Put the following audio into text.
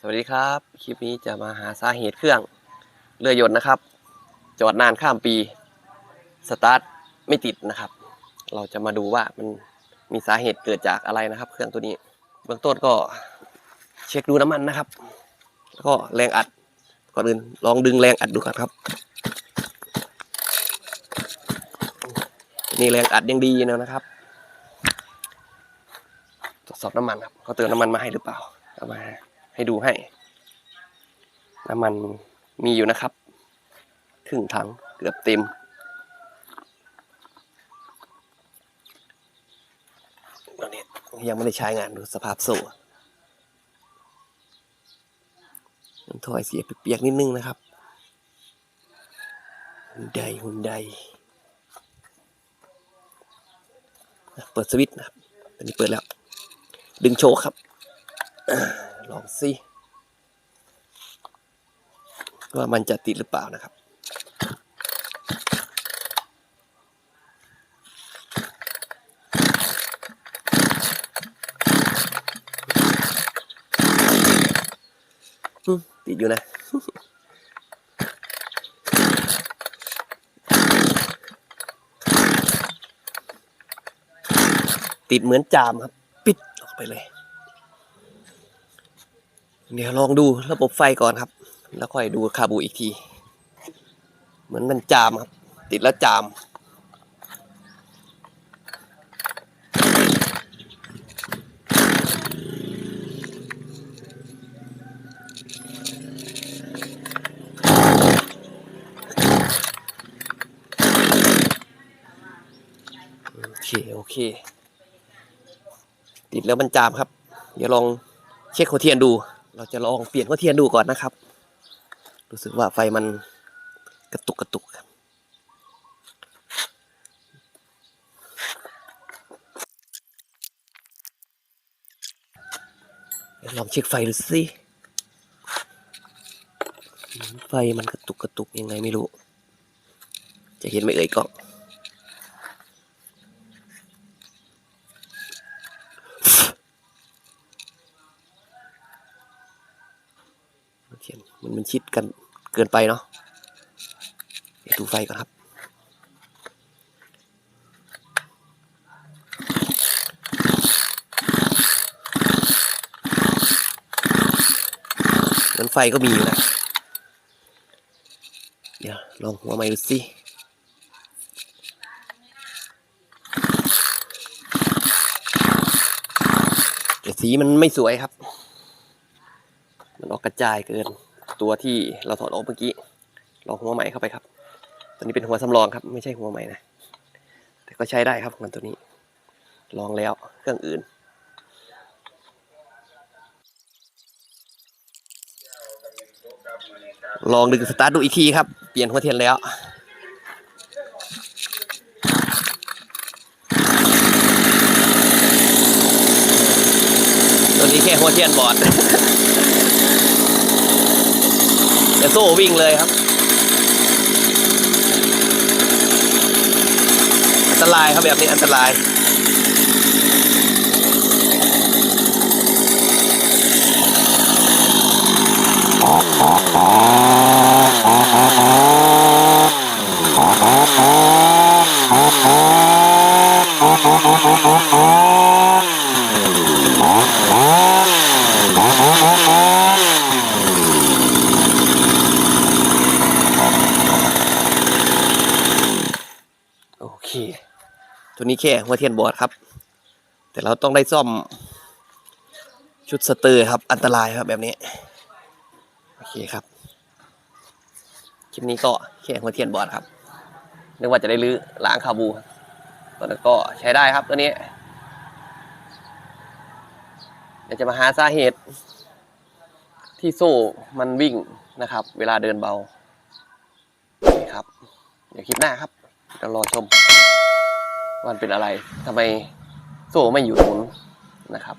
สวัสดีครับ คลิปนี้จะมาหาสาเหตุเครื่องเรือยนต์นะครับ จอดนานข้ามปี สตาร์ทไม่ติดนะครับ เราจะมาดูว่ามันมีสาเหตุเกิดจากอะไรนะครับ เครื่องตัวนี้ เบื้องต้นก็เช็คดูน้ำมันนะครับ แล้วก็แรงอัดก่อนอื่นลองดึงแรงอัดดูก่อนครับ นี่แรงอัดยังดีอยู่นะครับ ตรวจสอบน้ำมันครับเขาเติมน้ำมันมาให้หรือเปล่าเอามา ให้ดูให้ น้ำมันมีอยู่นะครับครึ่งถังเกือบเต็ม ตอนนี้ยังไม่ได้ใช้งานดูสภาพโซ่ถอยเสียเปียกนิดนึงนะครับหุ่นใดหุ่นใดเปิดสวิตช์นะครับ ตอนนี้เปิดแล้ว ดึงโชว์ครับ ลองสิว่ามันจะติดหรือเปล่านะครับ ติดอยู่นะติดเหมือนจามครับ ปิดออกไปเลย เดี๋ยวลองดูระบบไฟก่อนครับ แล้วค่อยดูคาบูอีกที เหมือนมันจามครับ ติดแล้วจามโอเค โอเค ติดแล้วมันจามครับ เดี๋ยวลองเช็คหัวเทียนดู เราจะลองเปลี่ยนหัวเทียนดูก่อนนะครับ รู้สึกว่าไฟมันกระตุกกระตุกครับเดี๋ยวลองเช็คไฟดูสิ ไฟมันกระตุกกระตุกยังไงไม่รู้ จะเห็นไหมเอ่ยกล้อง เทียนมันมันชิดกันเกินไปเนาะเดี๋ยวดูไฟก่อนครับมันไฟก็มีอยู่นะ เดี๋ยวลองหัวใหม่ดูสิแต่สีมันไม่สวยครับ มันออกกระจายเกินตัวที่เราถอดออกเมื่อกี้ลองหัวใหม่เข้าไปครับ ตัวนี้เป็นหัวสำรองครับ ไม่ใช่หัวใหม่นะ แต่ก็ใช้ได้ครับมันตัวนี้ ลองแล้วเครื่องอื่นลองดึงสตาร์ทดูอีกทีครับ เปลี่ยนหัวเทียนแล้ว ตัวนี้แค่หัวเทียนบอด จะโซ่วิ่งเลยครับอันตรายครับแบบนี้อันตราย โอเค ตัวนี้แค่หัวเทียนบอดครับ แต่เราต้องได้ซ่อม ชุดสเตอร์ครับ อันตรายครับแบบนี้ โอเคครับ คลิปนี้ก็แค่หัวเทียนบอดครับนึกว่าจะได้รื้อล้างคาบูครับตอนนั้นก็ใช้ได้ครับตัวนี้เดี๋ยวจะมาหาสาเหตุ ที่โซ่มันวิ่งนะครับ เวลาเดินเบานี่ครับ เดี๋ยวคลิปหน้าครับจะรอชม มันเป็นอะไรทำไมโซ่ไม่อยู่ตรงนู้นนะครับ